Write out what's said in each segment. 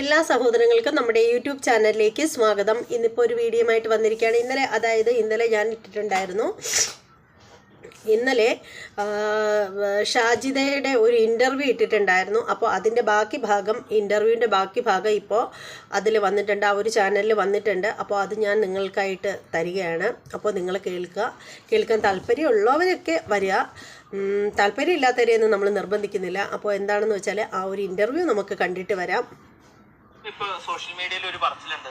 എല്ലാ സഹോദരങ്ങൾക്കും നമ്മുടെ യൂട്യൂബ് ചാനലിലേക്ക് സ്വാഗതം. ഇന്നിപ്പോൾ ഒരു വീഡിയോ ആയിട്ട് വന്നിരിക്കുകയാണ്. ഇന്നലെ അതായത് ഇന്നലെ ഞാൻ ഇട്ടിട്ടുണ്ടായിരുന്നു. ഇന്നലെ ഷാജിദയുടെ ഒരു ഇന്റർവ്യൂ ഇട്ടിട്ടുണ്ടായിരുന്നു. അപ്പോൾ അതിന്റെ ബാക്കി ഭാഗം ഇന്റർവ്യൂവിന്റെ ബാക്കി ഭാഗം ഇപ്പോൾ അതിൽ വന്നിട്ടുണ്ട്. ആ ഒരു ചാനലിൽ വന്നിട്ടുണ്ട്. അപ്പോൾ അത് ഞാൻ നിങ്ങൾക്കായിട്ട് തരികയാണ്. അപ്പോൾ നിങ്ങൾ കേൾക്കുക. കേൾക്കാൻ താല്പര്യമുള്ളവരൊക്കെ വരിക. താല്പര്യമില്ലാത്തവരെയൊന്നും നമ്മൾ നിർബന്ധിക്കുന്നില്ല. അപ്പോൾ എന്താണെന്ന് വെച്ചാൽ ആ ഒരു ഇന്റർവ്യൂ നമുക്ക് കണ്ടിട്ട് വരാം. ഇപ്പൊ സോഷ്യൽ മീഡിയയിൽ ഒരു പറച്ചിലുണ്ട്.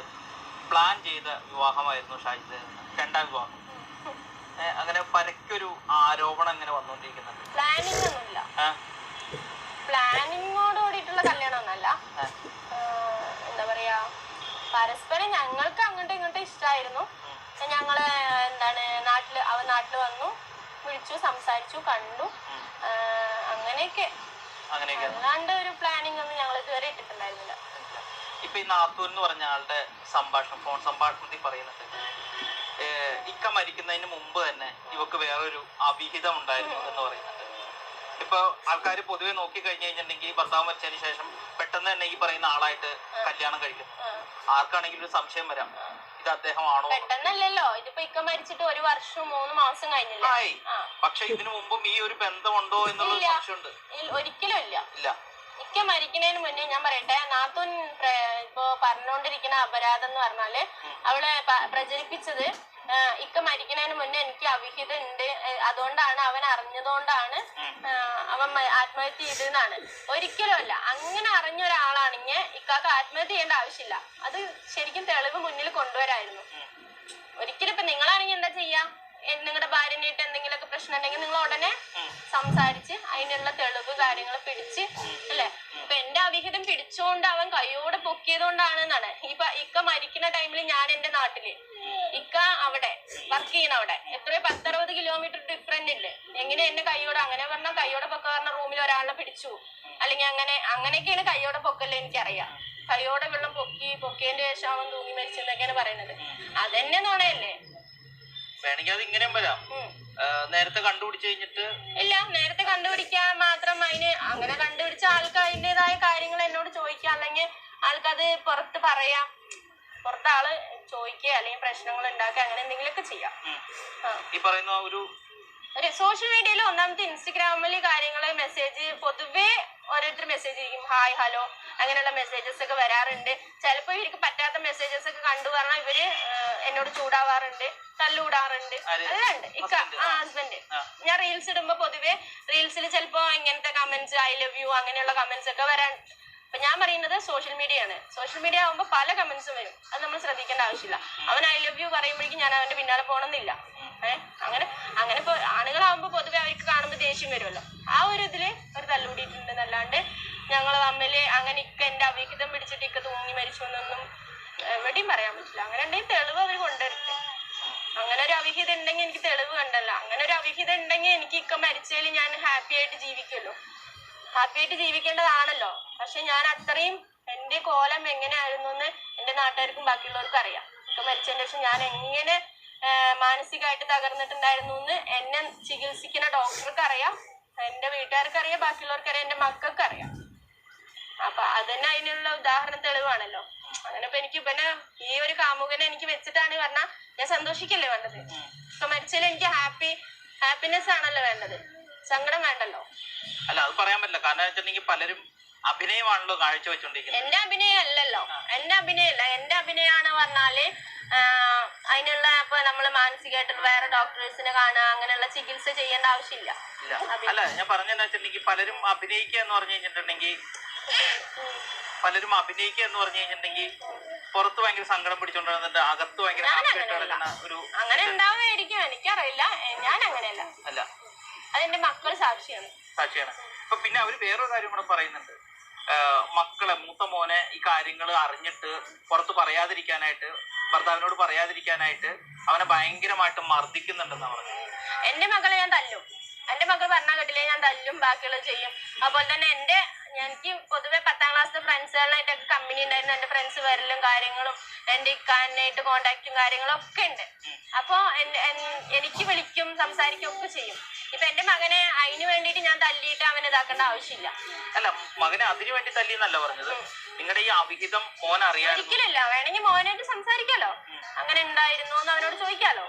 പ്ലാൻ ചെയ്ത വിവാഹമായിരുന്നു ഷാജിദ് രണ്ടാം വിവാഹം. അങ്ങനെ പരക്കൊരു ആരോപണം അങ്ങനെ വന്നുകൊണ്ടിരിക്കുന്നുണ്ട് പ്ലാനിങ് ഒന്നുമില്ല. പ്ലാനിങ്ങോട് കൂടിയിട്ടുള്ള കല്യാണം ഒന്നല്ല. എന്താ പറയാ പരസ്പരം ഞങ്ങൾക്ക് അങ്ങോട്ടും ഇങ്ങോട്ടും ഇഷ്ടമായിരുന്നു ഞങ്ങൾ എന്താണ് നാട്ടിൽ അവൻ നാട്ടിൽ വന്നു വിളിച്ചു സംസാരിച്ചു കണ്ടു. അങ്ങനെയൊക്കെ. അങ്ങനെയൊക്കെ അല്ലാണ്ട് ഒരു പ്ലാനിങ് ഒന്നും ഞങ്ങൾ ഇതുവരെ ഇട്ടിട്ടുണ്ടായിരുന്നില്ല. ഇപ്പൊ ഈ നാത്തൂർ എന്ന് പറഞ്ഞ ആളുടെ സംഭാഷണം ഫോൺ സംഭാഷണത്തിൽ പറയുന്നത്. ഇക്ക മരിക്കുന്നതിന് മുമ്പ് തന്നെ ഇവക്ക് വേറൊരു അവിഹിതം ഉണ്ടായിരുന്നു എന്ന് പറയുന്നത് ഇപ്പൊ ആൾക്കാർ പൊതുവെ നോക്കി കഴിഞ്ഞു കഴിഞ്ഞിട്ടുണ്ടെങ്കിൽ ഭർത്താവ് മരിച്ചതിന് ശേഷം പെട്ടെന്ന് തന്നെ ഈ പറയുന്ന ആളായിട്ട് കല്യാണം കഴിക്കുന്നു ആ. ആർക്കാണെങ്കിലും ഒരു സംശയം വരാം. ഇത് അദ്ദേഹമാണോ? പെട്ടെന്നല്ലല്ലോ. ഇതിപ്പോ ഇക്ക മരിച്ചിട്ട് ഒരു വർഷവും മൂന്ന് മാസം കഴിഞ്ഞില്ലേ? പക്ഷെ ഇതിനു മുമ്പും ഈ ഒരു ബന്ധമുണ്ടോ എന്നുള്ള സംശയം സംശയമുണ്ട്. ഒരിക്കലും ഇല്ല. ഇല്ല. ഇക്ക മരിക്കുന്നതിന് മുന്നേ ഞാൻ പറയട്ടെ നാത്തൂൻ ഇപ്പോ പറഞ്ഞുകൊണ്ടിരിക്കുന്ന അപരാധം എന്ന് പറഞ്ഞാൽ അവളെ പ്രചരിപ്പിച്ചത് ഇക്ക മരിക്കുന്നതിന് മുന്നേ എനിക്ക് അവിഹിതം ഉണ്ട്. അതുകൊണ്ടാണ് അവൻ അറിഞ്ഞതുകൊണ്ടാണ് അവൻ ആത്മഹത്യ ചെയ്തതെന്നാണ്. ഒരിക്കലുമല്ല അങ്ങനെ അറിഞ്ഞ ഒരാളാണെങ്കിൽ ഇക്കാക്ക് ആത്മഹത്യ ചെയ്യേണ്ട ആവശ്യമില്ല. അത് ശരിക്കും തെളിവ് മുന്നിൽ കൊണ്ടുവരായിരുന്നു. ഒരിക്കലും ഇപ്പൊ നിങ്ങളാണെങ്കിൽ എന്താ ചെയ്യാ? നിങ്ങളുടെ ഭാര്യനായിട്ട് എന്തെങ്കിലുമൊക്കെ പ്രശ്നം ഉണ്ടെങ്കിൽ നിങ്ങൾ ഉടനെ സംസാരിച്ച് അതിനുള്ള തെളിവ് കാര്യങ്ങൾ പിടിച്ച് അല്ലെ? ഇപ്പൊ എന്റെ അവിഹിതം പിടിച്ചുകൊണ്ട് അവൻ കൈയോടെ പൊക്കിയതുകൊണ്ടാണ് എന്നാണ് ഇപ്പൊ ഇക്ക മരിക്കുന്ന ടൈമിൽ ഞാൻ എന്റെ നാട്ടിൽ ഇക്ക അവിടെ വർക്ക് ചെയ്യണ അവിടെ. എത്രയോ പത്തറുപത് കിലോമീറ്റർ ഡിഫറെന്റ് ഇല്ല? എങ്ങനെ എന്നെ കൈയോടെ അങ്ങനെ പറഞ്ഞാൽ കൈയോടെ പൊക്ക പറഞ്ഞ റൂമിൽ ഒരാളെ പിടിച്ചു. അല്ലെങ്കിൽ അങ്ങനെ അങ്ങനെയൊക്കെയാണ് കൈയോടെ പൊക്കല്ലേ എനിക്കറിയാം. കൈയോടെ വെള്ളം പൊക്കി പൊക്കിയതിന്റെ ശേഷം അവൻ തൂങ്ങി മരിച്ചെന്നൊക്കെയാണ് പറയുന്നത്. അതെന്നെ നുണയല്ലേ? വേണമെങ്കിൽ അത് ഇങ്ങനെയും വരാം. നേരത്തെ കണ്ടുപിടിച്ച് കഴിഞ്ഞിട്ട് ഇല്ല നേരത്തെ കണ്ടുപിടിക്കാൻ മാത്രം അതിന് അങ്ങനെ കണ്ടുപിടിച്ച ആൾക്ക് അതിന്റെതായ കാര്യങ്ങൾ എന്നോട് ചോദിക്കുക. അല്ലെങ്കിൽ ആൾക്കത് പുറത്ത് പറയാം. പുറത്ത് ആൾ ചോദിക്കുക. അല്ലെങ്കിൽ പ്രശ്നങ്ങൾ ഉണ്ടാക്കുക. അങ്ങനെ എന്തെങ്കിലുമൊക്കെ ചെയ്യാം. ഈ പറയുന്ന ഒരു ഒരു സോഷ്യൽ മീഡിയയിൽ ഒന്നാമത്തെ ഇൻസ്റ്റഗ്രാമിൽ കാര്യങ്ങൾ മെസ്സേജ് പൊതുവേ ഓരോരുത്തർ മെസ്സേജ് ചെയ്യും ഹായ് ഹലോ അങ്ങനെയുള്ള മെസ്സേജസ് ഒക്കെ വരാറുണ്ട്. ചിലപ്പോൾ ഇവർക്ക് പറ്റാത്ത മെസ്സേജസ് ഒക്കെ കണ്ടു പറഞ്ഞാൽ ഇവർ എന്നോട് ചൂടാവാറുണ്ട്? എല്ലാം ഉണ്ട്. ഇക്ക ആ ഹസ്ബൻഡ് ഞാൻ റീൽസ് ഇടുമ്പോ പൊതുവെ റീൽസിൽ ചിലപ്പോ ഇങ്ങനത്തെ കമന്റ്സ് ഐ ലവ് യു അങ്ങനെയുള്ള കമന്റ്സ് ഒക്കെ വരാൻ അപ്പൊ ഞാൻ പറയുന്നത് സോഷ്യൽ മീഡിയ ആണ്. സോഷ്യൽ മീഡിയ ആകുമ്പോൾ പല കമന്റ്സും വരും. അത് നമ്മൾ ശ്രദ്ധിക്കേണ്ട ആവശ്യമില്ല. അവൻ ഐ ലവ് യു പറയുമ്പോഴേക്കും ഞാൻ അവന്റെ പിന്നാലെ പോകണമെന്നില്ല ഏഹ് അങ്ങനെ അങ്ങനെ ഇപ്പൊ ആണുങ്ങളാവുമ്പോ പൊതുവെ അവർക്ക് കാണുമ്പോ ദേഷ്യം വരുമല്ലോ ആ ഒരു ഇതിൽ ഒരു തല്ലുകൂടിയിട്ടുണ്ട്. എന്നല്ലാണ്ട് ഞങ്ങൾ തമ്മിൽ അങ്ങനെ ഇക്ക എന്റെ അവിഹിതം പിടിച്ചിട്ട് ഇക്ക തൂങ്ങി മരിച്ചു എന്നൊന്നും എവിടെയും പറയാൻ പറ്റില്ല. അങ്ങനെ ഉണ്ടെങ്കിൽ തെളിവ് അവർ കൊണ്ടുവരട്ടെ. അങ്ങനെ ഒരു അവിഹിതം ഉണ്ടെങ്കിൽ എനിക്ക് തെളിവ് കണ്ടല്ലോ. അങ്ങനെ ഒരു അവിഹിതം ഉണ്ടെങ്കിൽ എനിക്ക് ഇക്ക മരിച്ചതിൽ ഞാൻ ഹാപ്പി ആയിട്ട് ജീവിക്കല്ലോ ഹാപ്പി ആയിട്ട് ജീവിക്കേണ്ടതാണല്ലോ. പക്ഷെ ഞാൻ അത്രയും എന്റെ കോലം എങ്ങനെയായിരുന്നു എന്ന് എന്റെ നാട്ടുകാർക്കും ബാക്കിയുള്ളവർക്കും അറിയാം. ഇക്ക മരിച്ചതിന് ശേഷം ഞാൻ എങ്ങനെ മാനസികമായിട്ട് തകർന്നിട്ടുണ്ടായിരുന്നു എന്ന് എന്നെ ചികിത്സിക്കുന്ന ഡോക്ടർക്ക് അറിയാം എന്റെ വീട്ടുകാർക്ക് അറിയാം ബാക്കിയുള്ളവർക്ക് അറിയാം എന്റെ മക്കൾക്ക് അറിയാം അപ്പൊ അതന്നെ അതിനുള്ള ഉദാഹരണ തെളിവാണല്ലോ. അങ്ങനെ ഇപ്പൊ എനിക്ക് ഇവനെ ഈ ഒരു കാമുകനെ എനിക്ക് വെച്ചിട്ടാണ് പറഞ്ഞാൽ ഞാൻ സന്തോഷിക്കല്ലേ വേണ്ടത്? ഇപ്പൊ മരിച്ചാലും എനിക്ക് ഹാപ്പി ഹാപ്പിനെസ് ആണല്ലോ വേണ്ടത്. സങ്കടം വേണ്ടല്ലോ. അല്ല അത് പറയാൻ പറ്റില്ല. കാരണം വെച്ചിട്ടുണ്ടെങ്കിൽ പലരും അഭിനയമാണല്ലോ കാഴ്ചവെച്ചോണ്ടിരിക്കുന്നത്. എന്റെ അഭിനയം അല്ലല്ലോ എന്റെ അഭിനയല്ല എന്റെ അഭിനയമാണ് പറഞ്ഞാൽ അതിനുള്ള ഇപ്പൊ നമ്മൾ മാനസികമായിട്ട് വേറെ ഡോക്ടേഴ്സിനെ കാണുക അങ്ങനെയുള്ള ചികിത്സ ചെയ്യേണ്ട ആവശ്യമില്ല. അല്ല ഞാൻ പറഞ്ഞെന്ന് വെച്ചിട്ടുണ്ടെങ്കിൽ പലരും അഭിനയിക്കുക എന്ന് പറഞ്ഞു കഴിഞ്ഞിട്ടുണ്ടെങ്കിൽ പലരും അഭിനയിക്കുക എന്ന് പറഞ്ഞു കഴിഞ്ഞിട്ടുണ്ടെങ്കിൽ പുറത്ത് ഭയങ്കര സങ്കടം പിടിച്ചോണ്ടിരുന്നിട്ട് അകത്ത് ഭയങ്കര ഒരു അങ്ങനെ ഉണ്ടാവുമായിരിക്കും. എനിക്കറിയില്ല. ഞാൻ അങ്ങനെയല്ല. അല്ല. അതെന്റെ മക്കൾ സാക്ഷിയാണ്. സാക്ഷിയാണ്. അപ്പൊ പിന്നെ അവർ വേറൊരു കാര്യം കൂടെ പറയുന്നുണ്ട്. മക്കളെ മൂത്ത മോനെ ഈ കാര്യങ്ങൾ അറിഞ്ഞിട്ട് പുറത്ത് പറയാതിരിക്കാനായിട്ട് ഭർത്താവിനോട് പറയാതിരിക്കാനായിട്ട് അവനെ ഭയങ്കരമായിട്ട് മർദ്ദിക്കുന്നുണ്ടെന്നാണ് പറഞ്ഞത്. എന്റെ മക്കളെ ഞാൻ തല്ലും. എന്റെ മക്കൾ പറഞ്ഞാൽ കേട്ടില്ലേ ഞാൻ തല്ലും ബാക്കിയുള്ളത് ചെയ്യും. അതുപോലെ തന്നെ എന്റെ എനിക്ക് പൊതുവെ പത്താം ക്ലാസ്സിലെ ഫ്രണ്ട്സുകളായിട്ടൊക്കെ കമ്പനി ഉണ്ടായിരുന്നു. എന്റെ ഫ്രണ്ട്സ് വരലും കാര്യങ്ങളും എന്റെ ഇക്കാനായിട്ട് കോണ്ടാക്റ്റും കാര്യങ്ങളും ഒക്കെ ഉണ്ട്. അപ്പൊ എനിക്ക് വിളിക്കും സംസാരിക്കും ഒക്കെ ചെയ്യും. ഇപ്പൊ എന്റെ മകനെ അതിന് വേണ്ടിയിട്ട് ഞാൻ തല്ലിയിട്ട് അവനെ ഇതാക്കേണ്ട ആവശ്യമില്ല. അല്ല മകനെ അതിനു വേണ്ടി തല്ലി എന്നല്ല പറഞ്ഞത് നിങ്ങളുടെ ഈ അവിഹിതം മോൻ അറിയായിരുന്നു. ഒരിക്കലല്ല വേണമെങ്കിൽ മോനായിട്ട് സംസാരിക്കാലോ. അങ്ങനെ ഉണ്ടായിരുന്നു എന്ന് അവനോട് ചോദിക്കാലോ.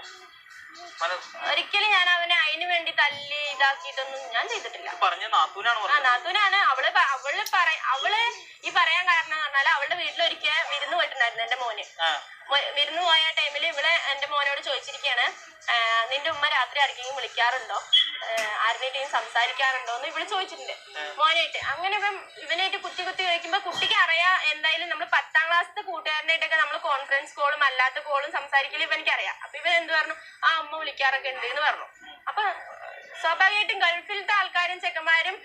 ഒരിക്കലും ഞാൻ അവനെ അതിനു വേണ്ടി തല്ലി ഇതാക്കിയിട്ടൊന്നും ഞാൻ ചെയ്തിട്ടില്ല. നാത്തൂനാണ് ആ പറഞ്ഞത് നാത്തൂനാണ്. അവൾ അവൾ പറ അവൾ ഈ പറയാൻ കാരണം എന്ന് പറഞ്ഞാൽ അവളുടെ വീട്ടിലൊരിക്കൽ വിരുന്ന് പോയിട്ടുണ്ടായിരുന്നു എന്റെ മോന്. വിരുന്ന് പോയ ടൈമിൽ ഇവിടെ എന്റെ മോനോട് ചോദിച്ചിരിക്കുകയാണ് നിന്റെ ഉമ്മ രാത്രി ആർക്കെങ്കിലും വിളിക്കാറുണ്ടോ? ആരുടെയും സംസാരിക്കാറുണ്ടോ? എന്ന് ഇവൾ ചോദിച്ചിട്ടുണ്ട്. മോനായിട്ട്. അങ്ങനെ ഇപ്പം ഇവനായിട്ട് കുത്തി കുത്തി ചോദിക്കുമ്പോ കുട്ടിക്ക് അറിയാം എന്തായാലും നമ്മൾ പത്താം ക്ലാസ്സിലെ കൂട്ടുകാരനായിട്ടൊക്കെ നമ്മൾ കോൺഫറൻസ് കോളും അല്ലാത്ത കോളും സംസാരിക്കലും ഇവനിക്ക് അറിയാം. അപ്പൊ ഇവൻ എന്ത് പറഞ്ഞു? ആ അമ്മ വിളിക്കാറൊക്കെ ഉണ്ട് എന്ന് പറഞ്ഞു. അപ്പൊ സ്വാഭാവികമായിട്ടും ഗൾഫിലത്തെ ആൾക്കാരും ചെക്കന്മാരും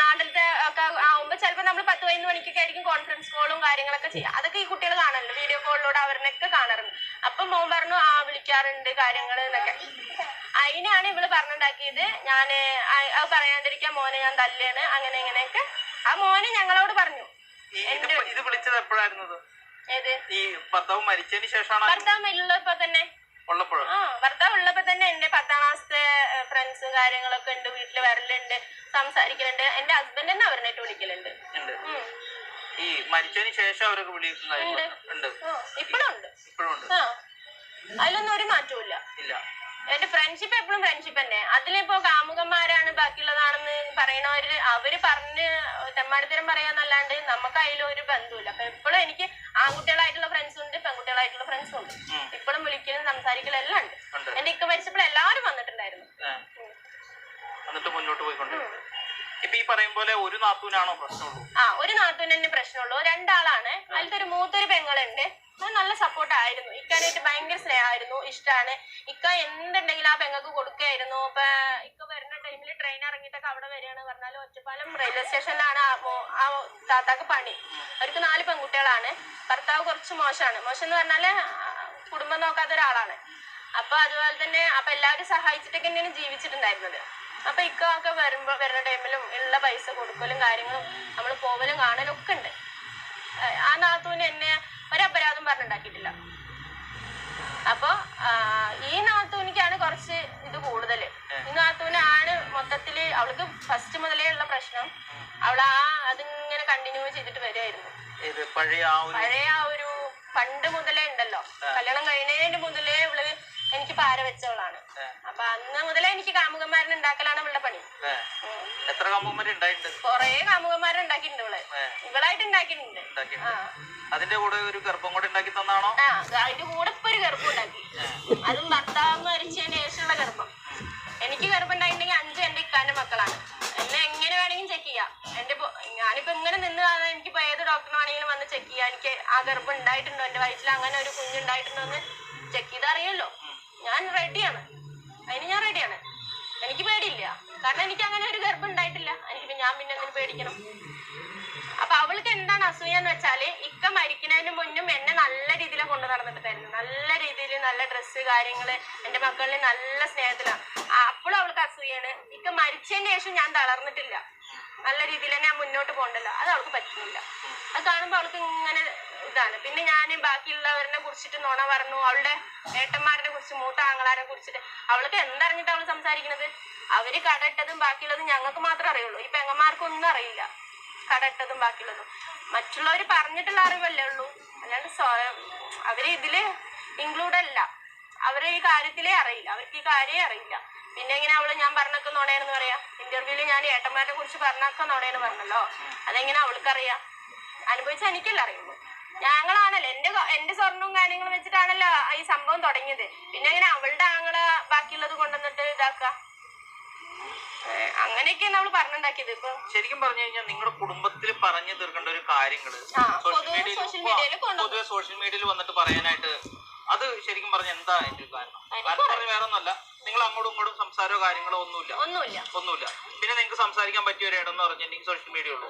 നാട്ടിലത്തെ ഒക്കെ ആവുമ്പോ ചിലപ്പോ നമ്മൾ പത്ത് പതിനൊന്ന് മണിക്കൊക്കെ ആയിരിക്കും കോൺഫറൻസ് കോളും കാര്യങ്ങളൊക്കെ ചെയ്യുക അതൊക്കെ ഈ കുട്ടികൾ കാണുന്നുണ്ട് വീഡിയോ കോളിലൂടെ അവരിനൊക്കെ കാണാറുണ്ട്. അപ്പൊ മോൻ പറഞ്ഞു ആ വിളിക്കാറുണ്ട് കാര്യങ്ങൾ എന്നൊക്കെ. അതിനാണ് ഇവൾ പറഞ്ഞുണ്ടാക്കിയത്. ഞാൻ അത് പറയാണ്ടിരിക്കാൻ മോനെ ഞാൻ തല്ലാണ് അങ്ങനെ ഇങ്ങനെയൊക്കെ. ആ മോനെ ഞങ്ങളോട് പറഞ്ഞു. ഇത് വിളിച്ചത് എപ്പോഴായിരുന്നു ഈ ഭർത്താവ് മരിച്ചതിന് ശേഷമാണ്? ഭർത്താവ് ഇല്ലപ്പോ തന്നെ. ആ ഭർത്താവ് ഉള്ളപ്പോ തന്നെ എന്റെ പത്താം ക്ലാസ്സിലെ ഫ്രണ്ട്സ് കാര്യങ്ങളൊക്കെ ഉണ്ട് വീട്ടിൽ വരലുണ്ട് സംസാരിക്കലുണ്ട്. എന്റെ ഹസ്ബൻഡ് തന്നെ അവരിനായിട്ട് വിളിക്കലുണ്ട്. ഉണ്ട്. ഉം. ഈ മരിച്ചതിന് ശേഷം അവരൊക്കെ വിളിക്കുന്നുണ്ടായിരുന്നു ഉണ്ട്. ഇപ്പഴും ഉണ്ട്. ഇപ്പോഴും ഉണ്ട്. ആ. അതിലൊന്നും ഒരു മാറ്റവും ഇല്ല. ഇല്ല. എന്റെ ഫ്രണ്ട്ഷിപ്പ് എപ്പോഴും ഫ്രണ്ട്ഷിപ്പ് തന്നെ. അതിലിപ്പോ കാമുകന്മാരാണ് ബാക്കിയുള്ളതാണെന്ന് പറയണവര് അവർ പറഞ്ഞ് തെമ്മാടിത്തരം പറയാന്നല്ലാണ്ട് നമുക്ക് അതിലും ഒരു ബന്ധമില്ല അപ്പൊ എപ്പോഴും എനിക്ക് ആൺകുട്ടികളായിട്ടുള്ള ഫ്രണ്ട്സും ഉണ്ട് പെൺകുട്ടികളായിട്ടുള്ള ഫ്രണ്ട്സും ഉണ്ട്. ഇപ്പോഴും വിളിക്കലും സംസാരിക്കലും എല്ലാം ഉണ്ട്. എന്റെ ഇക്ക മരിച്ചപ്പോൾ എല്ലാവരും വന്നിട്ടുണ്ടായിരുന്നു. എന്നിട്ട് മുന്നോട്ട് പോയിക്കൊണ്ട്. ഇപ്പൊ ഈ പറയും പോലെ ഒരു നാത്തൂനാണോ പ്രശ്നമുള്ളൂ? ആ ഒരു നാത്തൂന് തന്നെ പ്രശ്നമുള്ളൂ. രണ്ടാളാണ്. അതിലത്തെ ഒരു മൂത്തൊരു പെങ്ങളുണ്ട്. നല്ല സപ്പോർട്ട് ആയിരുന്നു ഇക്കാനായിട്ട് ഭയങ്കര സ്നേഹമായിരുന്നു. ഇഷ്ടമാണ് ഇക്ക എന്തുണ്ടെങ്കിലും ആ പെങ്ങൾക്ക് കൊടുക്കുകയായിരുന്നു അപ്പൊ ഇക്ക വരുന്ന ടൈമിൽ ട്രെയിൻ ഇറങ്ങിയിട്ടൊക്കെ അവിടെ വരികയാണ് പറഞ്ഞാൽ ഒറ്റപ്പാലം റെയിൽവേ സ്റ്റേഷനിലാണ് ആ താത്താക്ക് പണി. അവർക്ക് നാല് പെൺകുട്ടികളാണ്. ഭർത്താവ് കുറച്ച് മോശമാണ്. മോശം എന്ന് പറഞ്ഞാൽ കുടുംബം നോക്കാത്ത ഒരാളാണ്. അപ്പൊ അതുപോലെ തന്നെ അപ്പൊ എല്ലാവരും സഹായിച്ചിട്ടൊക്കെ തന്നെയാണ് ജീവിച്ചിട്ടുണ്ടായിരുന്നത്. അപ്പൊ ഇക്ക ഒക്കെ വരുമ്പോ വരുന്ന ടൈമിലും ഉള്ള പൈസ കൊടുക്കലും കാര്യങ്ങളും നമ്മൾ പോവലും കാണലും ഒക്കെ ഉണ്ട്. ആ നാത്തൂന് എന്നെ ഒരപരാധം പറഞ്ഞുണ്ടാക്കിയിട്ടില്ല. അപ്പൊ ഈ നാത്തൂനിക്കാണ് കുറച്ച് ഇത് കൂടുതൽ. ഈ നാത്തൂനാണ് മൊത്തത്തിൽ അവൾക്ക് ഫസ്റ്റ് മുതലേ ഉള്ള പ്രശ്നം. അവൾ ആ അതിങ്ങനെ കണ്ടിന്യൂ ചെയ്തിട്ട് വരുമായിരുന്നു ഇത് പഴയ ആ ഒരു പഴയ ആ ഒരു പണ്ട് മുതലേ ഉണ്ടല്ലോ. കല്യാണം കഴിഞ്ഞതിന് മുതലേ ഇവൾ എനിക്ക് പാര വെച്ചവളാണ്. അപ്പൊ അന്ന് മുതലേ എനിക്ക് കാമുകന്മാരനെ ഉണ്ടാക്കലാണ് അവളുടെ പണി. എത്ര കൊറേ കാമുകന്മാരെ ഉണ്ടാക്കിയിട്ടുണ്ട് ഇവൾ. ഇവളായിട്ട് ഉണ്ടാക്കിയിട്ടുണ്ട്. അതിന്റെ കൂടെ ഒരു ഗർഭം കൂടെ ഉണ്ടാക്കി തന്നാണോ? അതിന്റെ കൂടെ ഇപ്പൊ ഒരു ഗർഭം ഉണ്ടാക്കി. അതും ഭർത്താവ് മരിച്ചതിന് ശേഷമുള്ള ഗർഭം. എനിക്ക് ഗർഭം ഉണ്ടായിട്ടുണ്ടെങ്കിൽ അഞ്ച് എന്റെ ഇക്കാന്റെ മക്കളാണ്. എന്നെ എങ്ങനെ വേണമെങ്കിലും ചെക്ക് ചെയ്യാം. എന്റെ ഇപ്പൊ- ഞാനിപ്പോ ഇങ്ങനെ നിന്ന് എനിക്ക് എനിക്കിപ്പോ ഏത് ഡോക്ടർ വേണമെങ്കിലും വന്ന് ചെക്ക് ചെയ്യാം. എനിക്ക് ആ ഗർഭം ഉണ്ടായിട്ടുണ്ടോ? എന്റെ വയറ്റിൽ അങ്ങനെ ഒരു കുഞ്ഞുണ്ടായിട്ടുണ്ടോ എന്ന് ചെക്ക് ചെയ്ത് അറിയാലോ ഞാൻ റെഡിയാണ് അതിന് ഞാൻ റെഡിയാണ് എനിക്ക് പേടിയില്ല. കാരണം എനിക്ക് അങ്ങനെ ഒരു ഗർഭം ഉണ്ടായിട്ടില്ല. എനിക്ക് ഞാൻ പിന്നെ എന്തിനു പേടിക്കണം? അപ്പൊ അവൾക്ക് എന്താണ് അസൂയ എന്ന് വെച്ചാൽ ഇക്ക മരിക്കുന്നതിന് മുന്നും എന്നെ നല്ല രീതിയിൽ കൊണ്ടു നടന്നിട്ടുണ്ടായിരുന്നു. നല്ല രീതിയിൽ നല്ല ഡ്രസ്സ് കാര്യങ്ങൾ എന്റെ മക്കളിൽ നല്ല സ്നേഹത്തിലാണ് അപ്പോഴും അവൾക്ക് അസൂയാണ്. ഇക്ക മരിച്ചതിന് ശേഷം ഞാൻ തളർന്നിട്ടില്ല. നല്ല രീതിയിൽ തന്നെ ഞാൻ മുന്നോട്ട് പോകണ്ടല്ലോ അത് അവൾക്ക് പറ്റുന്നില്ല. അത് കാണുമ്പോൾ അവൾക്ക് ഇങ്ങനെ ഇതാണ്. പിന്നെ ഞാൻ ബാക്കിയുള്ളവരെ കുറിച്ചിട്ട് നോണ പറഞ്ഞു. അവളുടെ ഏട്ടന്മാരെ കുറിച്ച് മൂത്ത ആങ്ങളാരെ കുറിച്ചിട്ട്. അവൾക്ക് എന്തറിഞ്ഞിട്ട് അവൾ സംസാരിക്കുന്നത് അവർ കടയിട്ടതും ബാക്കിയുള്ളതും ഞങ്ങൾക്ക് മാത്രമേ അറിയുള്ളൂ. ഈ പെങ്ങന്മാർക്കൊന്നും അറിയില്ല. കടയിട്ടതും ബാക്കിയുള്ളതും. മറ്റുള്ളവർ പറഞ്ഞിട്ടുള്ള അറിവല്ലേ ഉള്ളൂ. അല്ലാണ്ട് സ്വയം അവർ ഇതിൽ ഇൻക്ലൂഡ് അല്ല. അവരെ ഈ കാര്യത്തിലേ അറിയില്ല. അവർക്ക് ഈ കാര്യേ അറിയില്ല. പിന്നെ എങ്ങനെ അവൾ ഞാൻ പറഞ്ഞൊക്കെ നോണേന്ന് പറയാ? ഇന്റർവ്യൂൽ ഞാൻ ഏട്ടന്മാരെ കുറിച്ച് പറഞ്ഞൊക്കെ നോണേന്ന് പറഞ്ഞല്ലോ? അതെങ്ങനെ അവൾക്കറിയാം? അനുഭവിച്ചാൽ എനിക്കല്ല അറിയുള്ളൂ. ഞങ്ങളാണല്ലോ. എന്റെ എന്റെ സ്വർണവും കാര്യങ്ങളും വെച്ചിട്ടാണല്ലോ ഈ സംഭവം തുടങ്ങിയത്. പിന്നെ അങ്ങനെ അവളുടെ ആങ്ങളെ ബാക്കിയുള്ളത് കൊണ്ടുവന്നിട്ട് ഇതാക്ക അങ്ങനെയൊക്കെയാണ് അവൾ പറഞ്ഞുണ്ടാക്കിയത് ഇപ്പൊ. ശരിക്കും പറഞ്ഞു കഴിഞ്ഞാൽ നിങ്ങളുടെ കുടുംബത്തിൽ പറഞ്ഞു തീർക്കേണ്ട ഒരു കാര്യങ്ങൾ സോഷ്യൽ പൊതുവെ മീഡിയയിൽ സോഷ്യൽ മീഡിയയിൽ വന്നിട്ട് പറയാനായിട്ട് അത് ശരിക്കും പറഞ്ഞ എന്താ അതിന്റെ കാരണം? അതിന് കാരണം പറഞ്ഞ വേറെ ഒന്നല്ല നിങ്ങൾ അങ്ങോട്ടും ഇങ്ങോട്ടും സംസാരമോ കാര്യങ്ങളോ ഒന്നുമില്ല. ഒന്നുമില്ല. ഒന്നുമില്ല. പിന്നെ നിങ്ങൾക്ക് സംസാരിക്കാൻ പറ്റിയ ഒരു ഇടം എന്ന് പറഞ്ഞിട്ടുണ്ടെങ്കിൽ സോഷ്യൽ മീഡിയ ഉള്ളൂ.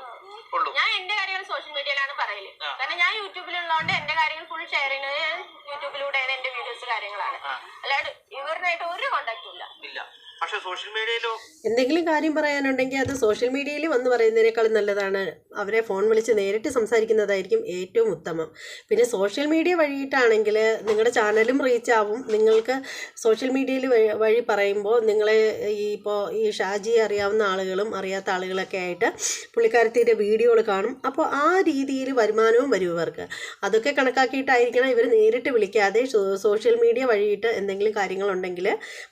ഉള്ളൂ. ഞാൻ എന്റെ കാര്യങ്ങൾ സോഷ്യൽ മീഡിയയിലാണ് പറയൽ. കാരണം ഞാൻ യൂട്യൂബിലുള്ളതുകൊണ്ട് എന്റെ കാര്യങ്ങൾ ഫുൾ ഷെയർ ചെയ്യുന്നത് യൂട്യൂബിലൂടെയാണ് എന്റെ വീഡിയോസ് കാര്യങ്ങളാണ്. അല്ലാണ്ട് ഇവരുമായിട്ട് ഒരു കോണ്ടാക്റ്റും ഇല്ല. പക്ഷെ സോഷ്യൽ മീഡിയയിലോ എന്തെങ്കിലും കാര്യം പറയാനുണ്ടെങ്കിൽ അത് സോഷ്യൽ മീഡിയയിൽ വന്ന് പറയുന്നതിനേക്കാളും നല്ലതാണ്. അവരെ ഫോൺ വിളിച്ച് നേരിട്ട് സംസാരിക്കുന്നതായിരിക്കും ഏറ്റവും ഉത്തമം. പിന്നെ സോഷ്യൽ മീഡിയ വഴിയിട്ടാണെങ്കിൽ നിങ്ങളുടെ ചാനലും റീച്ച് ആവും നിങ്ങൾക്ക് സോഷ്യൽ മീഡിയയിൽ വഴി പറയുമ്പോൾ നിങ്ങളെ ഈ ഇപ്പോൾ ഈ ഷാജി അറിയാവുന്ന ആളുകളും അറിയാത്ത ആളുകളൊക്കെ ആയിട്ട് പുള്ളിക്കാരത്തിന്റെ വീഡിയോകൾ കാണും. അപ്പോൾ ആ രീതിയിൽ വരുമാനവും വരും ഇവർക്ക്. അതൊക്കെ കണക്കാക്കിയിട്ടായിരിക്കണം ഇവർ നേരിട്ട് വിളിക്കാതെ സോഷ്യൽ മീഡിയ വഴിയിട്ട് എന്തെങ്കിലും കാര്യങ്ങളുണ്ടെങ്കിൽ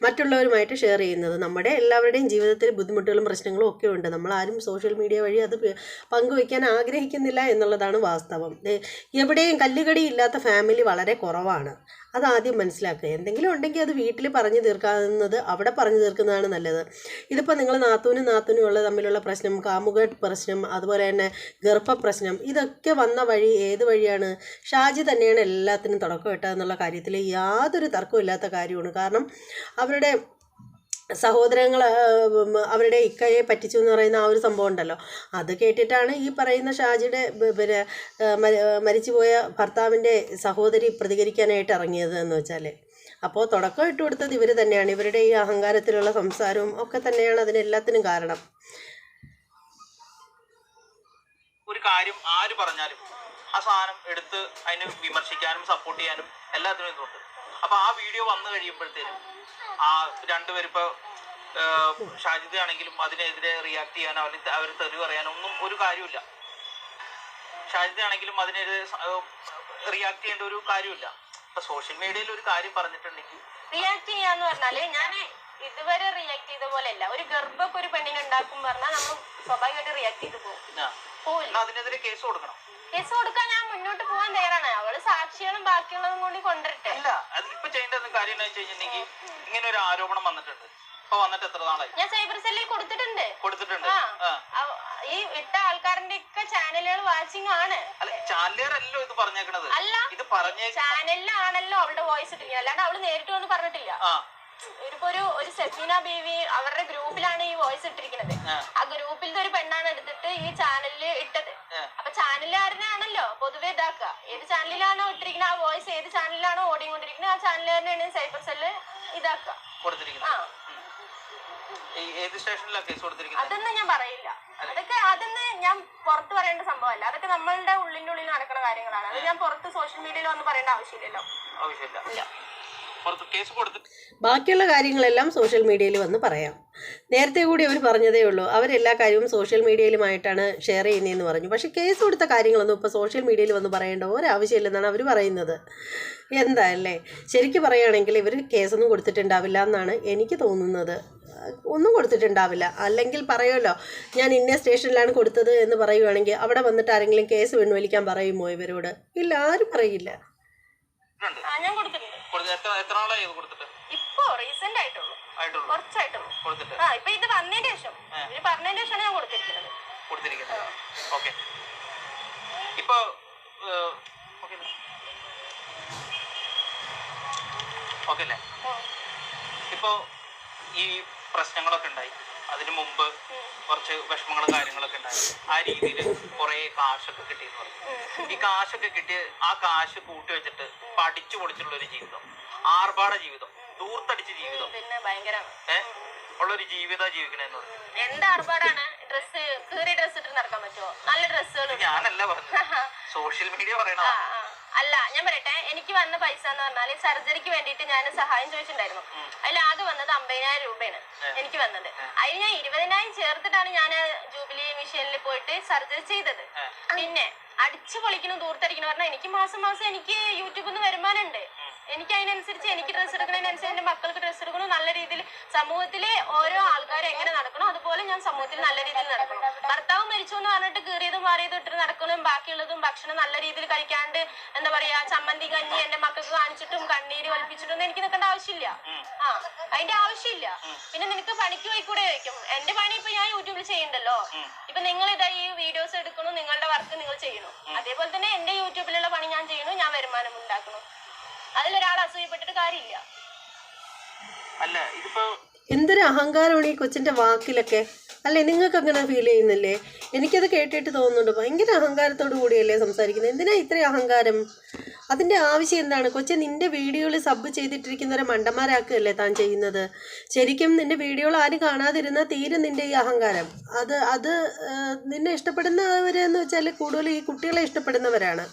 മറ്റുള്ളവരുമായിട്ട് ഷെയർ ചെയ്യുന്നത്. നമ്മുടെ എല്ലാവരുടെയും ജീവിതത്തിൽ ബുദ്ധിമുട്ടുകളും പ്രശ്നങ്ങളും ഒക്കെ ഉണ്ട്. നമ്മൾ ആരും സോഷ്യൽ മീഡിയ വഴി അത് പങ്കുവയ്ക്കാൻ ആഗ്രഹിക്കുന്നില്ല എന്നുള്ളതാണ് വാസ്തവം. എവിടെയും കല്ലുകടി ഇല്ലാത്ത ഫാമിലി വളരെ കുറവാണ്. അതാദ്യം മനസ്സിലാക്കുക. എന്തെങ്കിലും ഉണ്ടെങ്കിൽ അത് വീട്ടിൽ പറഞ്ഞു തീർക്കാവുന്നത് അവിടെ പറഞ്ഞു തീർക്കുന്നതാണ് നല്ലത്. ഇതിപ്പോൾ നിങ്ങൾ നാത്തൂനും നാത്തൂനും ഉള്ള തമ്മിലുള്ള പ്രശ്നം കാമുക പ്രശ്നം അതുപോലെ തന്നെ ഗർഭ പ്രശ്നം ഇതൊക്കെ വന്ന വഴി ഏത് വഴിയാണ്? ഷാജി തന്നെയാണ് എല്ലാത്തിനും തുടക്കം ഇട്ടതെന്നുള്ള കാര്യത്തിൽ യാതൊരു തർക്കമില്ലാത്ത കാര്യമാണ്. കാരണം അവരുടെ സഹോദരങ്ങൾ അവരുടെ ഇക്കയെ പറ്റിച്ചു എന്ന് പറയുന്ന ആ ഒരു സംഭവം ഉണ്ടല്ലോ. അത് കേട്ടിട്ടാണ് ഈ പറയുന്ന ഷാജിയുടെ പിന്നെ മരിച്ചുപോയ ഭർത്താവിന്റെ സഹോദരി പ്രതികരിക്കാനായിട്ട് ഇറങ്ങിയത് എന്ന് വെച്ചാൽ അപ്പോൾ തുടക്കം ഇട്ട് കൊടുത്തത് ഇവർ തന്നെയാണ്. ഇവരുടെ ഈ അഹങ്കാരത്തിലുള്ള സംസാരവും ഒക്കെ തന്നെയാണ് അതിനെല്ലാത്തിനും കാരണം. ഒരു കാര്യം ആര് പറഞ്ഞാലും ആ സാധനം എടുത്ത് അതിനെ വിമർശിക്കാനും സപ്പോർട്ട് ചെയ്യാനും എല്ലാത്തിനും ഇതുണ്ട്. അപ്പൊ ആ വീഡിയോ വന്നു കഴിയുമ്പോഴത്തേനും ആ രണ്ടുപേരും ഇപ്പൊ ഷാജിദ് ആണെങ്കിലും അതിനെതിരെ റിയാക്ട് ചെയ്യാനോ അല്ലെങ്കിൽ അവർ തെറി പറയാനോ ഒന്നും ഒരു കാര്യമില്ല ഷാജിദ് ആണെങ്കിലും അതിനെതിരെ റിയാക്ട് ചെയ്യേണ്ട ഒരു കാര്യമില്ല അപ്പൊ സോഷ്യൽ മീഡിയയിൽ ഒരു കാര്യം പറഞ്ഞിട്ടുണ്ടെങ്കിൽ റിയാക്ട് ചെയ്യാന്ന് പറഞ്ഞാൽ ഞാൻ ഇതുവരെ റിയാക്ട് ചെയ്ത പോലെയല്ല ഒരു ഗർഭമൊക്കെ ഒരു പെണ്ണിന് ഉണ്ടാക്കും പറഞ്ഞാൽ നമ്മൾ സ്വാഭാവികമായിട്ട് റിയാക്ട് ചെയ്ത് പോകും. അതിനെതിരെ കേസ് കൊടുക്കണം. കേസ് കൊടുക്കാൻ ഞാൻ മുന്നോട്ട് പോകാൻ തയ്യാറാണ്. അവൾ സാക്ഷികളും ബാക്കിയുള്ളതും കൂടി കൊണ്ടുവരട്ടെ. അല്ല അത് ഇപ്പൊ ചെയ്യേണ്ട കാര്യം എന്ന് വെച്ച് കഴിഞ്ഞിട്ടുണ്ടെങ്കിൽ ഇങ്ങനെ ഒരു ആരോപണം വന്നിട്ടുണ്ട്. ഇപ്പൊ വന്നിട്ട് എത്ര നാളായി? ഞാൻ സൈബർ സെല്ലിൽ കൊടുത്തിട്ടുണ്ട്. കൊടുത്തിട്ടുണ്ട്. ഈ ഇട്ട ആൾക്കാരുടെ ഒക്കെ ചാനലുകൾ വാച്ചിങ് ആണ്. അല്ല ചാനലുകാരല്ലോ ഇത് പറഞ്ഞേക്കണത്. അല്ല ഇത് പറഞ്ഞേ ചാനലിലാണല്ലോ അവളുടെ വോയിസ് ഇട്ടിരിക്കുന്നത്. അല്ലാണ്ട് അവൾ നേരിട്ട് വന്ന് പറഞ്ഞിട്ടില്ല. ഒരു ഒരു സെഫീന ബേബി അവരുടെ ഗ്രൂപ്പിലാണ് ഈ വോയിസ് ഇട്ടിരിക്കുന്നത്. ആ. ഗ്രൂപ്പിലത്തെ ഒരു പെണ്ണാണ് എടുത്തിട്ട് ഈ ചാനലിൽ ഇട്ടത്. അപ്പൊ ചാനലുകാരനാണല്ലോ പൊതുവെ ഇതാക്കുക ഏത് ചാനലിലാണോ ഇട്ടിരിക്കുന്നത് ആ വോയിസ് ഏത് ചാനലിലാണോ ഓടിക്കൊണ്ടിരിക്കുന്നത് ആ ചാനലുകാരനാണ് സൈബർ സെല്ല് ഇതാക്കുക ആ. ഈ ഏത് സ്റ്റേഷനിലാണ് കേസ് കൊടുത്തിരിക്കുന്നത്? അതൊന്നും ഞാൻ പറയില്ല. അതൊക്കെ അതൊന്നും ഞാൻ പുറത്ത് പറയേണ്ട സംഭവമല്ല. അതൊക്കെ നമ്മളുടെ ഉള്ളിന്റെ ഉള്ളിൽ നടക്കുന്ന കാര്യങ്ങളാണ്. അത് ഞാൻ പുറത്ത് സോഷ്യൽ മീഡിയയിൽ വന്ന് പറയേണ്ട ആവശ്യമില്ലല്ലോ. ആവശ്യമില്ല. കേസ് കൊടുത്തിട്ട് ബാക്കിയുള്ള കാര്യങ്ങളെല്ലാം സോഷ്യൽ മീഡിയയിൽ വന്ന് പറയാം. നേരത്തെ കൂടി അവർ പറഞ്ഞതേ ഉള്ളൂ. അവരെല്ലാ കാര്യവും സോഷ്യൽ മീഡിയയിലുമായിട്ടാണ് ഷെയർ ചെയ്യുന്നതെന്ന് പറഞ്ഞു. പക്ഷേ കേസ് കൊടുത്ത കാര്യങ്ങളൊന്നും ഇപ്പോൾ സോഷ്യൽ മീഡിയയിൽ വന്ന് പറയേണ്ട ഒരാവശ്യമില്ലെന്നാണ് അവർ പറയുന്നത്. എന്താ അല്ലേ? ശരിക്കും പറയുകയാണെങ്കിൽ ഇവർ കേസൊന്നും കൊടുത്തിട്ടുണ്ടാവില്ല എന്നാണ് എനിക്ക് തോന്നുന്നത്. ഒന്നും കൊടുത്തിട്ടുണ്ടാവില്ല. അല്ലെങ്കിൽ പറയുമല്ലോ ഞാൻ ഇന്ന സ്റ്റേഷനിലാണ് കൊടുത്തത് എന്ന് പറയുവാണെങ്കിൽ അവിടെ വന്നിട്ട് ആരെങ്കിലും കേസ് പിൻവലിക്കാൻ പറയുമോ ഇവരോട്? ഇല്ല ആരും പറയില്ല. ഞാൻ കൊടുത്തിട്ടുണ്ട്. കൊടുത്ത് എത്ര എത്ര നാളായി ഇത് കൊടുത്തിട്ട്? ഇപ്പോ റീസെന്റ് ആയിട്ടുള്ളൂ. ആയിട്ടുള്ളൂ. കുറച്ചായിട്ടുള്ളൂ. കൊടുത്തിട്ട്? ആ ഇപ്പൊ ഇത് വന്നതിന് ശേഷം. ഇവർ പറഞ്ഞതിന് ശേഷമാണ് ഞാൻ കൊടുത്തിരിക്കുന്നത്. കൊടുത്തിരിക്കുന്നത്. ഓക്കെ. ഇപ്പൊ ഓക്കെ. അല്ലേ? ഇപ്പോ ഈ പ്രശ്നങ്ങളൊക്കെ ഉണ്ടായി. അതിനു മുമ്പ് കുറച്ച് വിഷമങ്ങളും കാര്യങ്ങളൊക്കെ ഉണ്ടായിരുന്നു ആ രീതിയിൽ കുറെ കാശൊക്കെ കിട്ടിയെന്ന് പറഞ്ഞു. ഈ കാശൊക്കെ കിട്ടി ആ കാശ് കൂട്ടി വെച്ചിട്ട് പഠിച്ചു പൊളിച്ചിട്ടുള്ള ഒരു ജീവിതം. ആർഭാട ജീവിതം. ദൂർത്തടിച്ച ജീവിതം. പിന്നെ ഭയങ്കര ഏഹ് ഉള്ളൊരു ജീവിത ജീവിക്കണെന്ന് പറഞ്ഞു. എന്ത് ആർഭാടാണ്? ഡ്രസ്സ് കീറിയ ഡ്രസ്സ് ഇട്ട് നടക്കാൻ പറ്റുമോ നല്ല ഡ്രസ്സുകൾ ഞാനല്ല പറഞ്ഞു സോഷ്യൽ മീഡിയ പറയണതാ. അല്ല ഞാൻ പറയട്ടെ. എനിക്ക് വന്ന പൈസ എന്ന് പറഞ്ഞാൽ സർജറിക്ക് വേണ്ടിയിട്ട് ഞാൻ സഹായം ചോദിച്ചിട്ടുണ്ടായിരുന്നു. അതിൽ ആകെ വന്നത് അമ്പതിനായിരം രൂപയാണ് എനിക്ക് വന്നത്. അതിൽ ഞാൻ ഇരുപതിനായിരം ചേർത്തിട്ടാണ് ഞാൻ ജൂബിലി മിഷനിൽ പോയിട്ട് സർജറി ചെയ്തത്. പിന്നെ അടിച്ചു പൊളിക്കണം ദൂർത്തടിക്കണം പറഞ്ഞാൽ എനിക്ക് മാസം മാസം എനിക്ക് യൂട്യൂബിൽ നിന്ന് വരുമാനമുണ്ട്. എനിക്ക് അതിനനുസരിച്ച് എനിക്ക് ഡ്രസ്സ് എടുക്കുന്നതിനനുസരിച്ച് എന്റെ മക്കൾക്ക് ഡ്രസ്സ് എടുക്കണം? നല്ല രീതിയിൽ സമൂഹത്തിലെ ഓരോ ആൾക്കാരും എങ്ങനെ നടക്കണം? അതുപോലെ ഞാൻ സമൂഹത്തിൽ നല്ല രീതിയിൽ നടക്കണം. ഭർത്താവ് മരിച്ചു എന്ന് പറഞ്ഞിട്ട് കീറിയതും മാറിയതും ഇട്ട് നടക്കുന്നതും ബാക്കിയുള്ളതും ഭക്ഷണം നല്ല രീതിയിൽ കഴിക്കാണ്ട് എന്താ പറയാ ചമ്മന്തി കഞ്ഞി എന്റെ മക്കൾക്ക് കാണിച്ചിട്ടും കണ്ണീര് വലിപ്പിച്ചിട്ടും എനിക്ക് നിൽക്കേണ്ട ആവശ്യമില്ല. ആ അതിന്റെ ആവശ്യമില്ല. പിന്നെ നിനക്ക് പണിക്ക് പോയിക്കൂടെ ചോദിക്കും. എന്റെ പണി ഇപ്പൊ ഞാൻ യൂട്യൂബിൽ ചെയ്യണ്ടല്ലോ? ഇപ്പൊ നിങ്ങൾ ഇതാ ഈ വീഡിയോസ് എടുക്കണു? നിങ്ങളുടെ വർക്ക് നിങ്ങൾ ചെയ്യണു? അതേപോലെ തന്നെ എന്റെ യൂട്യൂബിലുള്ള പണി ഞാൻ ചെയ്യണു? ഞാൻ വരുമാനം ഉണ്ടാക്കണം? അതിലൊരാൾ അസൂയപ്പെട്ടിട്ട് കാര്യമില്ല. എന്തൊരു അഹങ്കാരമാണ് ഈ കൊച്ചിന്റെ വാക്കിലൊക്കെ? അല്ലേ നിങ്ങൾക്ക് അങ്ങനെ ഫീൽ ചെയ്യുന്നില്ലേ? എനിക്കത് കേട്ടിട്ട് തോന്നുന്നുണ്ട്. ഭയങ്കര അഹങ്കാരത്തോടു കൂടിയല്ലേ സംസാരിക്കുന്നത്? എന്തിനാ ഇത്രയും അഹങ്കാരം? അതിന്റെ ആവശ്യം എന്താണ്? കൊച്ചെ നിന്റെ വീഡിയോയിൽ സബ് ചെയ്തിട്ടിരിക്കുന്നവരെ മണ്ടന്മാരാക്കുകയല്ലേ താൻ ചെയ്യുന്നത്? ശരിക്കും നിന്റെ വീഡിയോകൾ ആരും കാണാതിരുന്നാൽ തീരെ നിന്റെ ഈ അഹങ്കാരം? അത് അത് നിന്നെ ഇഷ്ടപ്പെടുന്നവരെന്ന് വെച്ചാൽ കൂടുതൽ ഈ കുട്ടികളെ ഇഷ്ടപ്പെടുന്നവരാണ്.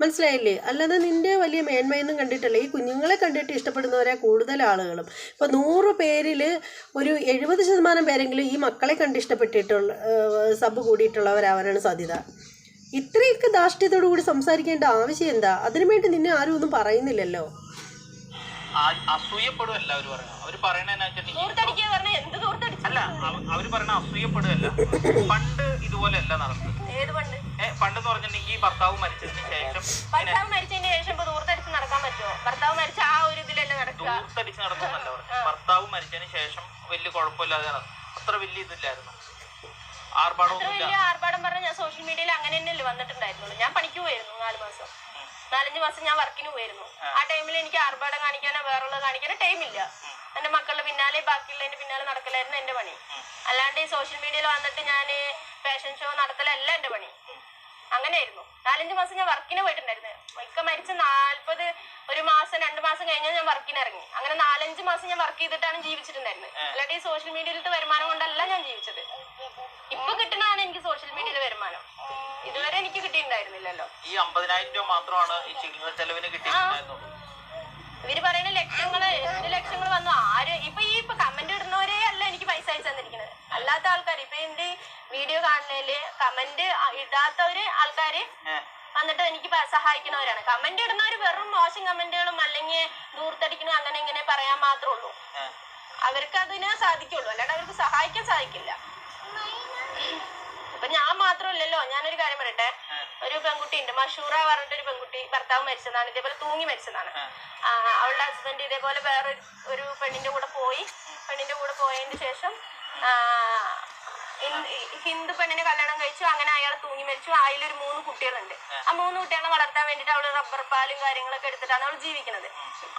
മനസ്സിലായില്ലേ? അല്ലാതെ നിന്റെ വലിയ മേന്മയൊന്നും കണ്ടിട്ടല്ല. ഈ കുഞ്ഞുങ്ങളെ കണ്ടിട്ട് ഇഷ്ടപ്പെടുന്നവരെ കൂടുതൽ ആളുകളും. ഇപ്പോൾ നൂറ് പേരിൽ ഒരു എഴുപത് ശതമാനം പേരെങ്കിലും ഈ മക്കളെ കണ്ട് ഇഷ്ടപ്പെട്ടിട്ടുള്ള സബ് കൂടിയിട്ടുള്ളവരാവാനാണ് സാധ്യത. ഇത്രയൊക്കെ ധാർഷ്ട്യത്തോടു കൂടി സംസാരിക്കേണ്ട ആവശ്യം എന്താ? അതിനു വേണ്ടി നിന്നെ ആരും ഒന്നും പറയുന്നില്ലല്ലോ. അസൂയപ്പെടും എല്ലാവരും അവർ പറയണെന്നുവെച്ചിട്ടുണ്ടെങ്കിൽ അല്ല അവർ പറയണ അസൂയപ്പെടുകയല്ല. പണ്ട് ഇതുപോലെയല്ല നടന്നത്. പണ്ട്? എന്ന് പറഞ്ഞിട്ടുണ്ടെങ്കിൽ ഈ ഭർത്താവ് മരിച്ചതിന് ശേഷം ഭർത്താവ് മരിച്ചതിന് ശേഷം ദൂർത്തടിച്ച് നടക്കാൻ പറ്റുമോ ഭർത്താവ് മരിച്ച ആ ഒരു ഇതിലല്ലേ നടക്കുക. ദൂർത്തടിച്ച് ഭർത്താവ് മരിച്ചതിന് ശേഷം വലിയ കുഴപ്പമില്ലാതെ നടന്നു. അത്ര വലിയ ഇതില്ലായിരുന്നു. ആർഭാടം ആർഭാടം പറഞ്ഞ ഞാൻ സോഷ്യൽ മീഡിയയിൽ അങ്ങനെ തന്നെയല്ലേ വന്നിട്ടുണ്ടായിരുന്നു ഞാൻ പണിക്ക് പോയിരുന്നു നാല് മാസം. നാലഞ്ച് മാസം ഞാൻ വർക്കിന് പോയിരുന്നു. ആ. ടൈമിൽ എനിക്ക് ആർഭാടം കാണിക്കാനോ വേറുള്ളത് കാണിക്കാനോ ടൈമില്ല എന്റെ മക്കളുടെ പിന്നാലെ ബാക്കിയുള്ളതിന്റെ പിന്നാലെ നടക്കലായിരുന്നു എന്റെ പണി. അല്ലാണ്ട് ഈ സോഷ്യൽ മീഡിയയിൽ വന്നിട്ട് ഞാൻ ഫാഷൻ ഷോ നടത്തലല്ല എന്റെ പണി. അങ്ങനെയായിരുന്നു. നാലഞ്ച് മാസം ഞാൻ വർക്കിന് പോയിട്ടുണ്ടായിരുന്നു. ഇക്ക മരിച്ച നാല്പത് ഒരു മാസം രണ്ട് മാസം കഴിഞ്ഞാൽ ഞാൻ വർക്കിന് ഇറങ്ങി. അങ്ങനെ നാലഞ്ച് മാസം ഞാൻ വർക്ക് ചെയ്തിട്ടാണ് ജീവിച്ചിട്ടുണ്ടായിരുന്നത്. അല്ലാണ്ട് ഈ സോഷ്യൽ മീഡിയയിലത്തെ വരുമാനം കൊണ്ടല്ല ഞാൻ ജീവിച്ചത്. ഇപ്പൊ കിട്ടുന്നതാണ് എനിക്ക് സോഷ്യൽ മീഡിയയിലെ വരുമാനം. ഇതുവരെ എനിക്ക് കിട്ടിയിട്ടുണ്ടായിരുന്നില്ലല്ലോ. ഈ അമ്പതിനായിരം രൂപ മാത്രമാണ് ഈ ചികിത്സ ചെലവിന് കിട്ടിയിട്ടുണ്ടായിരുന്നുള്ളൂ ഇവർ പറയുന്ന ലക്ഷങ്ങൾ എന്ത് ലക്ഷങ്ങൾ വന്നു ആര് ഇപ്പൊ ഈ ഇപ്പൊ കമന്റ് ഇടുന്നവരേ അല്ല എനിക്ക് പൈസ അയച്ചു തന്നിരിക്കുന്നത് അല്ലാത്ത ആൾക്കാർ ഇപ്പൊ എന്റെ വീഡിയോ കാണുന്നതിൽ കമന്റ് ഇടാത്തവര് ആൾക്കാര് വന്നിട്ട് എനിക്ക് സഹായിക്കുന്നവരാണ്. കമന്റ് ഇടുന്നവര് വെറും മോശം കമന്റുകളും അല്ലെങ്കിൽ ദൂർത്തടിക്കണോ അങ്ങനെ ഇങ്ങനെ പറയാൻ മാത്രമേ ഉള്ളൂ. അവർക്ക് അതിനെ സാധിക്കുള്ളൂ. അല്ലാണ്ട് അവർക്ക് സഹായിക്കാൻ സാധിക്കില്ല. ഇപ്പൊ ഞാൻ മാത്രമല്ലല്ലോ ഞാനൊരു കാര്യം പറയട്ടെ. ഒരു പെൺകുട്ടി ഉണ്ട് മഷൂറ പറഞ്ഞിട്ട് ഒരു പെൺകുട്ടി ഭർത്താവ് മരിച്ചതാണ്. ഇതേപോലെ തൂങ്ങി മരിച്ചതാണ്. അവളുടെ ഹസ്ബൻഡ് ഇതേപോലെ വേറെ ഒരു പെണ്ണിന്റെ കൂടെ പോയി. പെണ്ണിന്റെ കൂടെ പോയതിന് ശേഷം ഹിന്ദു പെണ്ണിനെ കല്യാണം കഴിച്ചു അങ്ങനെ അയാൾ തൂങ്ങി മരിച്ചു. അതിലൊരു മൂന്ന് കുട്ടികളുണ്ട്. ആ മൂന്ന് കുട്ടികളെ വളർത്താൻ വേണ്ടിട്ട് അവൾ റബ്ബർ പാലും കാര്യങ്ങളൊക്കെ എടുത്തിട്ടാണ് അവൾ ജീവിക്കുന്നത്.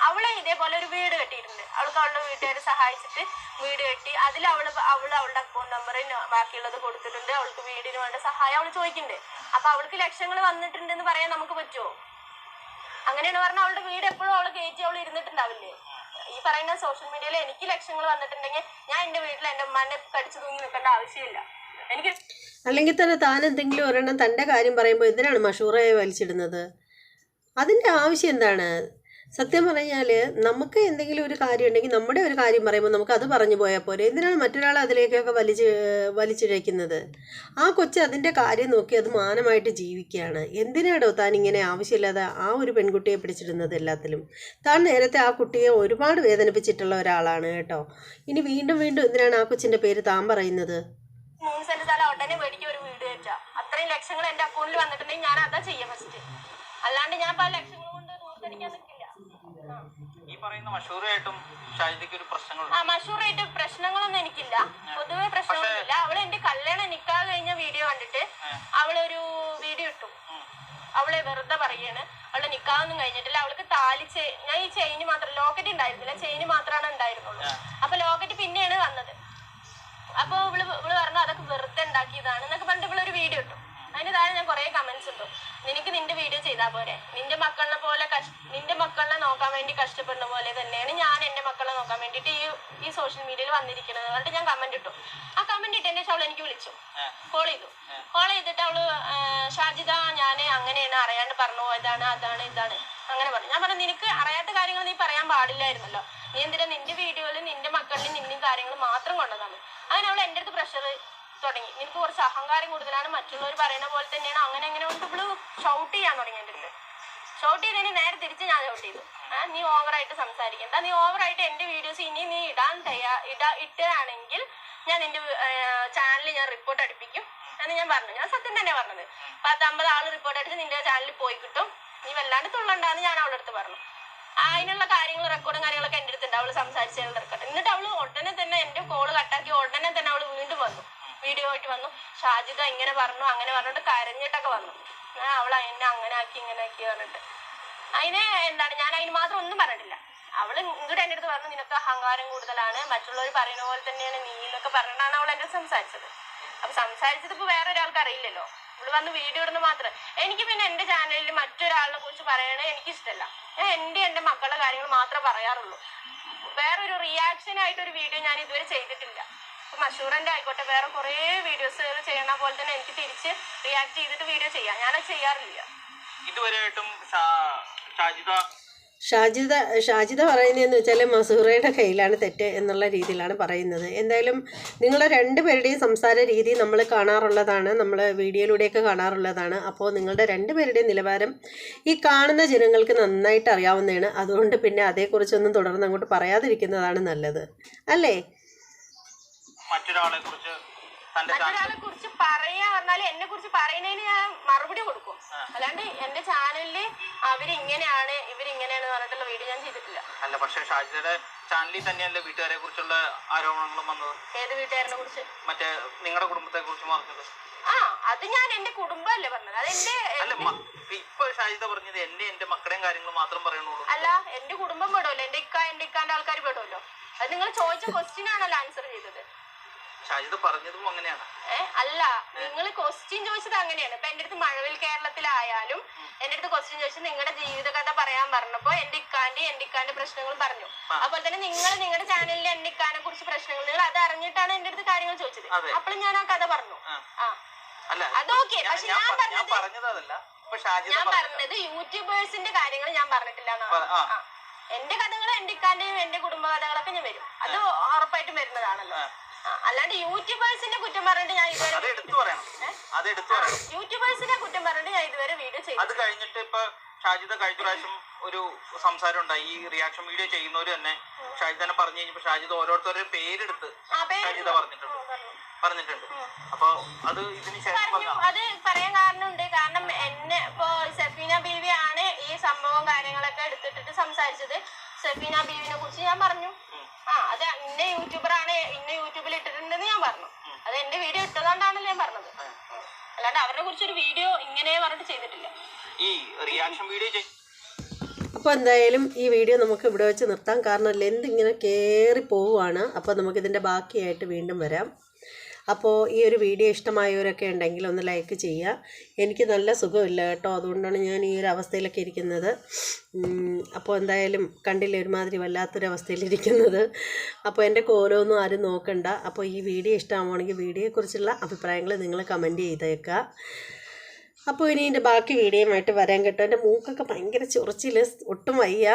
അവളെ ഇതേപോലെ ഒരു വീട് കെട്ടിയിട്ടുണ്ട്. അവൾക്ക് അവളുടെ വീട്ടുകാർ സഹായിച്ചിട്ട് വീട് കെട്ടി അതിൽ അവൾ അവൾ അവളുടെ അക്കൗണ്ട് നമ്പർ ബാക്കിയുള്ളത് കൊടുത്തിട്ടുണ്ട്. അവൾക്ക് വീടിന് വേണ്ട സഹായം അവൾ ചോദിക്കുന്നുണ്ട്. അപ്പൊ അവൾക്ക് ലക്ഷങ്ങൾ വന്നിട്ടുണ്ടെന്ന് പറയാൻ നമുക്ക് പറ്റുമോ അങ്ങനെയാണ് പറഞ്ഞാൽ അവളുടെ വീട് എപ്പോഴും അവൾ കയറ്റി അവൾ ഇരുന്നിട്ടുണ്ടാവില്ലേ? ഈ പറയുന്ന സോഷ്യൽ മീഡിയയിൽ എനിക്ക് ലക്ഷങ്ങൾ വന്നിട്ടുണ്ടെങ്കിൽ ഞാൻ എന്റെ വീട്ടിൽ എന്റെ ഉമ്മാനെ കടിച്ചു തൂങ്ങി നിൽക്കേണ്ട ആവശ്യമില്ല. എനിക്ക് അല്ലെങ്കിൽ തന്നെ താൻ എന്തെങ്കിലും ഒരെണ്ണം തന്റെ കാര്യം പറയുമ്പോൾ എന്തിനാണ് മഷൂറയെ വലിച്ചിടുന്നത്? അതിന്റെ ആവശ്യം എന്താണ്? സത്യം പറഞ്ഞാൽ നമുക്ക് എന്തെങ്കിലും ഒരു കാര്യം ഉണ്ടെങ്കിൽ നമ്മുടെ ഒരു കാര്യം പറയുമ്പോൾ നമുക്ക് അത് പറഞ്ഞു പോയാൽ പോരെ. എന്തിനാണ് മറ്റൊരാൾ അതിലേക്കൊക്കെ വലിച്ച് വലിച്ചിഴയ്ക്കുന്നത്? ആ കൊച്ച് അതിന്റെ കാര്യം നോക്കി അത് മാനമായിട്ട് ജീവിക്കുകയാണ്. എന്തിനാടോ താൻ ഇങ്ങനെ ആവശ്യമില്ലാതെ ആ ഒരു പെൺകുട്ടിയെ പിടിച്ചിടുന്നത് എല്ലാത്തിലും? താൻ നേരത്തെ ആ കുട്ടിയെ ഒരുപാട് വേദനിപ്പിച്ചിട്ടുള്ള ഒരാളാണ് കേട്ടോ. ഇനി വീണ്ടും വീണ്ടും എന്തിനാണ് ആ കൊച്ചിന്റെ പേര് താൻ പറയുന്നത്? ഒരു വീട് അത്രയും ലക്ഷങ്ങൾ എന്റെ അക്കൗണ്ടിൽ വന്നിട്ടുണ്ടെങ്കിൽ ഞാൻ അതാ ചെയ്യാം ഫസ്റ്റ് അല്ലാണ്ട് ഞാൻ പല ലക്ഷങ്ങൾ കൊണ്ട്. ഈ പറയുന്ന മഷൂറായിട്ടും ഒരു പ്രശ്നങ്ങളുണ്ട്? ആ മഷൂറായിട്ട് പ്രശ്നങ്ങളൊന്നും എനിക്കില്ല. പൊതുവെ പ്രശ്നങ്ങളൊന്നുമില്ല അവൾ എന്റെ കല്യാണം നിക്കാതെ കഴിഞ്ഞ വീഡിയോ കണ്ടിട്ട് അവളൊരു വീഡിയോ ഇട്ടു. അവളെ വെറുതെ പറയാണ് അവൾ നിക്കാതൊന്നും കഴിഞ്ഞിട്ടില്ല. അവൾക്ക് താലി ഞാൻ ഈ ചെയിന് മാത്രം ലോക്കറ്റ് ഉണ്ടായിരുന്നില്ല. ചെയിന് മാത്രമാണ് ഉണ്ടായിരുന്നുള്ളൂ. അപ്പൊ ലോക്കറ്റ് പിന്നെയാണ് വന്നത്. അപ്പൊ ഇവൾ ഇവൾ പറഞ്ഞു അതൊക്കെ വെറുതെ ഉണ്ടാക്കിയതാണ് എന്നൊക്കെ പറഞ്ഞിട്ട് ഇവളൊരു വീഡിയോ ഇട്ടു. അതിന് താഴെ ഞാൻ കുറെ കമന്റ്സ് ഇട്ടു. നിനക്ക് നിന്റെ വീഡിയോ ചെയ്താൽ പോരെ. നിന്റെ മക്കളെ പോലെ നിന്റെ മക്കളെ നോക്കാൻ വേണ്ടി കഷ്ടപ്പെടുന്ന പോലെ തന്നെയാണ് ഞാൻ എന്റെ മക്കളെ നോക്കാൻ വേണ്ടിയിട്ട് ഈ ഈ സോഷ്യൽ മീഡിയയിൽ വന്നിരിക്കുന്നത്. എന്നിട്ട് ഞാൻ കമന്റ് ഇട്ടു. ആ കമന്റ് ഇട്ടതിന്റെ എന്റെ അവൾ എനിക്ക് വിളിച്ചു. കോൾ ചെയ്തു. കോൾ ചെയ്തിട്ട് അവൾ ഷാജിത ഷാജിദ ഞാൻ അങ്ങനെയാണ് അറിയാണ്ട് പറഞ്ഞു പോയതാണ് അതാണ് ഇതാണ് അങ്ങനെ പറഞ്ഞു. ഞാൻ പറഞ്ഞു നിനക്ക് അറിയാത്ത കാര്യങ്ങൾ നീ പറയാൻ പാടില്ലായിരുന്നല്ലോ. നീ എന്തിനാ നിന്റെ വീഡിയോയിൽ നിന്റെ മക്കളിൽ നിന്നും കാര്യങ്ങൾ മാത്രം കൊണ്ടതാണ്? അങ്ങനെ അവൾ എന്റെ അടുത്ത് പ്രഷർ തുടങ്ങി. നിനക്ക് കുറച്ച് അഹങ്കാരം കൂടുതലാണ്. മറ്റുള്ളവർ പറയുന്ന പോലെ തന്നെയാണ്. അങ്ങനെ അങ്ങനെ കൊണ്ട് ഇവൾ ഷൗട്ട് ചെയ്യാൻ തുടങ്ങി എന്റെ അടുത്ത്. ഷോട്ട് ചെയ്തതിന് നേരെ തിരിച്ച് ഞാൻ ഷൗട്ട് ചെയ്തു. നീ ഓവറായിട്ട് സംസാരിക്കണ്ട നീ ഓവറായിട്ട് എന്റെ വീഡിയോസ് ഇനി നീ ഇടാൻ തയ്യാ ഇടാ ഇട്ടുകയാണെങ്കിൽ ഞാൻ നിന്റെ ചാനലിൽ ഞാൻ റിപ്പോർട്ട് അടിപ്പിക്കും എന്ന് ഞാൻ പറഞ്ഞു. ഞാൻ സത്യം തന്നെ പറഞ്ഞത്. പത്തമ്പത് ആൾ റിപ്പോർട്ട് അടിച്ച് നിന്റെ ചാനലിൽ പോയി കിട്ടും. നീ വല്ലാണ്ട് തുള്ളണ്ടാന്ന് ഞാൻ അവളുടെ അടുത്ത് പറഞ്ഞു. അതിനുള്ള കാര്യങ്ങൾ റെക്കോർഡും കാര്യങ്ങളൊക്കെ എന്റെ അടുത്തുണ്ട്. അവൾ സംസാരിച്ചതിനുള്ള റെക്കോർഡ് എന്നിട്ട് അവൾ ഉടനെ തന്നെ എന്റെ കോൾ കട്ടാക്കി ഉടനെ തന്നെ അവൾ വീണ്ടും വന്നു. വീഡിയോ ആയിട്ട് വന്നു. ഷാജിത ഇങ്ങനെ പറഞ്ഞു അങ്ങനെ പറഞ്ഞിട്ട് കരഞ്ഞിട്ടൊക്കെ വന്നു. അവൾ എന്നെ അങ്ങനെ ആക്കി ഇങ്ങനെ ആക്കി പറഞ്ഞിട്ട്. അതിന് എന്താണ് ഞാൻ അതിന് മാത്രം ഒന്നും പറഞ്ഞിട്ടില്ല. അവൾ ഇങ്ങോട്ട് എന്റെ അടുത്ത് പറഞ്ഞു നിനക്ക് അഹങ്കാരം കൂടുതലാണ്. മറ്റുള്ളവർ പറയുന്ന പോലെ തന്നെയാണ് നീ എന്നൊക്കെ പറഞ്ഞിട്ടാണ് അവൾ എന്നെ സംസാരിച്ചത്. അപ്പൊ സംസാരിച്ചത് ഇപ്പൊ വേറെ ഒരാൾക്ക് അറിയില്ലല്ലോ. അവൾ വന്ന് വീഡിയോ ഇടുന്ന മാത്രം. എനിക്ക് പിന്നെ എന്റെ ചാനലിൽ മറ്റൊരാളിനെ കുറിച്ച് പറയണത് എനിക്ക് ഇഷ്ടമല്ല ഞാൻ എന്റെ എന്റെ മക്കളുടെ കാര്യങ്ങൾ മാത്രമേ പറയാറുള്ളൂ. വേറൊരു റിയാക്ഷൻ ഒരു വീഡിയോ ഞാൻ ഇതുവരെ ചെയ്തിട്ടില്ല. ഇപ്പൊ മഷൂറിന്റെ ആയിക്കോട്ടെ വേറെ കുറേ വീഡിയോസ് ചെയ്യണ പോലെ തന്നെ എനിക്ക് തിരിച്ച് റിയാക്ട് ചെയ്തിട്ട് വീഡിയോ ചെയ്യാം. ഞാനത് ചെയ്യാറില്ല. ഇതുവരെയായിട്ടും ഷാജിദ ഷാജിദ ഷാജിദ പറയുന്നതെന്ന് വെച്ചാൽ മസൂറയുടെ കയ്യിലാണ് തെറ്റ് എന്നുള്ള രീതിയിലാണ് പറയുന്നത്. എന്തായാലും നിങ്ങളെ രണ്ടുപേരുടെയും സംസാര രീതി നമ്മൾ കാണാറുള്ളതാണ് നമ്മൾ വീഡിയോയിലൂടെയൊക്കെ കാണാറുള്ളതാണ്. അപ്പോൾ നിങ്ങളുടെ രണ്ടുപേരുടെയും നിലവാരം ഈ കാണുന്ന ജനങ്ങൾക്ക് നന്നായിട്ട് അറിയാവുന്നതാണ്. അതുകൊണ്ട് പിന്നെ അതേക്കുറിച്ചൊന്നും തുടർന്ന് അങ്ങോട്ട് പറയാതിരിക്കുന്നതാണ് നല്ലത്. അല്ലേ? മറ്റൊരാളെ കുറിച്ച് മറ്റൊരാളെ കുറിച്ച് പറയാ പറഞ്ഞാൽ എന്നെ കുറിച്ച് പറയുന്നതിന് ഞാൻ മറുപടി കൊടുക്കും. അല്ലാണ്ട് എന്റെ ചാനലിൽ അവരിങ്ങനെയാണ് ഇവരിങ്ങനെയാണ് പറഞ്ഞിട്ടുള്ള വീഡിയോ ഞാൻ ചെയ്തിട്ടില്ല. അല്ല പക്ഷെ ഷാജിയുടെ ചാനലിൽ തന്നെയല്ലേ വീട്ടുകാരെ കുറിച്ചുള്ള ആരോപണങ്ങളും വന്നത്? ഏത് വീട്ടുകാരനെ കുറിച്ച്? മറ്റേ നിങ്ങളുടെ കുടുംബത്തെ കുറിച്ച് പറഞ്ഞത്? ആ അത് ഞാൻ എന്റെ കുടുംബമല്ലേ പറഞ്ഞത്. അത് എന്റെ അല്ല ഇപ്പൊ ഷാജിത പറഞ്ഞത് എന്നെ എന്റെ മക്കളുടെയും കാര്യങ്ങൾ മാത്രം പറയണുള്ളൂ. അല്ല എന്റെ കുടുംബം പെടുമല്ലോ എന്റെ ഇക്ക എന്റെ ഇക്കാന്റെ ആൾക്കാർ പെടുമല്ലോ അത് നിങ്ങൾ ചോദിച്ച ക്വസ്റ്റ്യൻ ആണല്ലോ ആൻസർ ചെയ്തത്. ഷാജിദ പറഞ്ഞതും അങ്ങനെയാണ്. അല്ല നിങ്ങൾ ക്വസ്റ്റ്യൻ ചോദിച്ചത് അങ്ങനെയാണ്. ഇപ്പൊ എന്റെ അടുത്ത് മഴവിൽ കേരളത്തിലായാലും എന്റെ അടുത്ത് ക്വസ്റ്റ്യൻ ചോദിച്ചത് നിങ്ങളുടെ ജീവിതകഥ പറയാൻ പറഞ്ഞപ്പോ എന്റെ ഇക്കാന്റെ എന്റെ ഇക്കാന്റെ പ്രശ്നങ്ങൾ പറഞ്ഞു. അപ്പോൾ തന്നെ നിങ്ങൾ നിങ്ങളുടെ ചാനലിൽ എന്റെ ഇക്കാനെ കുറിച്ച് പ്രശ്നങ്ങൾ. നിങ്ങൾ അത് അറിഞ്ഞിട്ടാണ് എന്റെ അടുത്ത് കാര്യങ്ങൾ ചോദിച്ചത്. അപ്പോഴും അപ്പോൾ ഞാൻ ആ കഥ പറഞ്ഞു. അതൊക്കെ ഞാൻ- പക്ഷെ പറഞ്ഞത് ഞാൻ പറഞ്ഞത്. യൂട്യൂബേഴ്സിന്റെ കാര്യങ്ങൾ ഞാൻ പറഞ്ഞിട്ടില്ല. എന്റെ കഥകൾ എന്റെ ഇക്കാന്റെയും എന്റെ കുടുംബ കഥകളൊക്കെ ഞാൻ വരും. അത് ഉറപ്പായിട്ടും വരുന്നതാണല്ലോ. അല്ലാണ്ട് യൂട്യൂബേഴ്സിന്റെ കുറ്റം പറഞ്ഞിട്ട് ഞാൻ ഇതുവരെ അത് എടുത്തു പറയണം. അത് എടുത്തു പറയണം. യൂട്യൂബേഴ്സിനെ കുറ്റം പറഞ്ഞിട്ട് ഞാൻ ഇതുവരെ വീഡിയോ ചെയ്തു അത് കഴിഞ്ഞിട്ട് ഇപ്പൊ ഷാജിദ കഴിഞ്ഞ പ്രാവശ്യം ഒരു സംസാരം ഉണ്ടായി. ഈ റിയാക്ഷൻ വീഡിയോ ചെയ്യുന്നവര് തന്നെ ഷാജിദനെ പറഞ്ഞു കഴിഞ്ഞപ്പോ ഷാജിദ ഓരോരുത്തരുടെ പേരെടുത്ത് ഷാജിദ പറഞ്ഞിട്ടുണ്ട്. പറഞ്ഞിട്ടുണ്ട്. അപ്പൊ അത് ഇതിന് ശേഷം അത് പറയാൻ കാരണമുണ്ട്. കാരണം എന്നെ ഇപ്പോ സഫീന ബീവി ആണ് ഈ സംഭവം കാര്യങ്ങളൊക്കെ എടുത്തിട്ടിട്ട് സംസാരിച്ചത്. സഫീന ബീവിനെ കുറിച്ച് ഞാൻ പറഞ്ഞു. ആ അത് ഇന്ന യൂട്യൂബർ ആണ് ഇന്ന യൂട്യൂബിൽ അല്ലാണ്ട് അവരെ കുറിച്ച് ഒരു വീഡിയോ ഇങ്ങനെ പറഞ്ഞിട്ട് ചെയ്തിട്ടില്ല. ഈ റിയാക്ഷൻ വീഡിയോ അപ്പോൾ എന്തായാലും ഈ വീഡിയോ നമുക്ക് ഇവിടെ വെച്ച് നിർത്താം. കാരണം ലെന്ത് ഇങ്ങനെ കയറി പോവുകയാണ് അപ്പോൾ നമുക്കിതിന്റെ ബാക്കിയായിട്ട് വീണ്ടും വരാം. അപ്പോൾ ഈ ഒരു വീഡിയോ ഇഷ്ടമായവരൊക്കെ ഉണ്ടെങ്കിൽ ഒന്ന് ലൈക്ക് ചെയ്യുക എനിക്ക് നല്ല സുഖമില്ല കേട്ടോ. അതുകൊണ്ടാണ് ഞാൻ ഈ ഒരു അവസ്ഥയിലൊക്കെ ഇരിക്കുന്നത്. അപ്പോൾ എന്തായാലും കണ്ടില്ല ഒരുമാതിരി വല്ലാത്തൊരവസ്ഥയിലിരിക്കുന്നത് അപ്പോൾ എന്റെ കോലമൊന്നും ആരും നോക്കണ്ട. അപ്പോൾ ഈ വീഡിയോ ഇഷ്ടമാവുകയാണെങ്കിൽ വീഡിയോയെക്കുറിച്ചുള്ള അഭിപ്രായങ്ങൾ നിങ്ങൾ കമന്റ് ചെയ്തേക്കുക. അപ്പോൾ ഇനി ഇതിന്റെ ബാക്കി വീഡിയോയുമായിട്ട് വരാൻ കേട്ടോ. എന്റെ മൂക്കൊക്കെ ഭയങ്കര ചൊറിച്ചിൽ ഒട്ടും വയ്യ.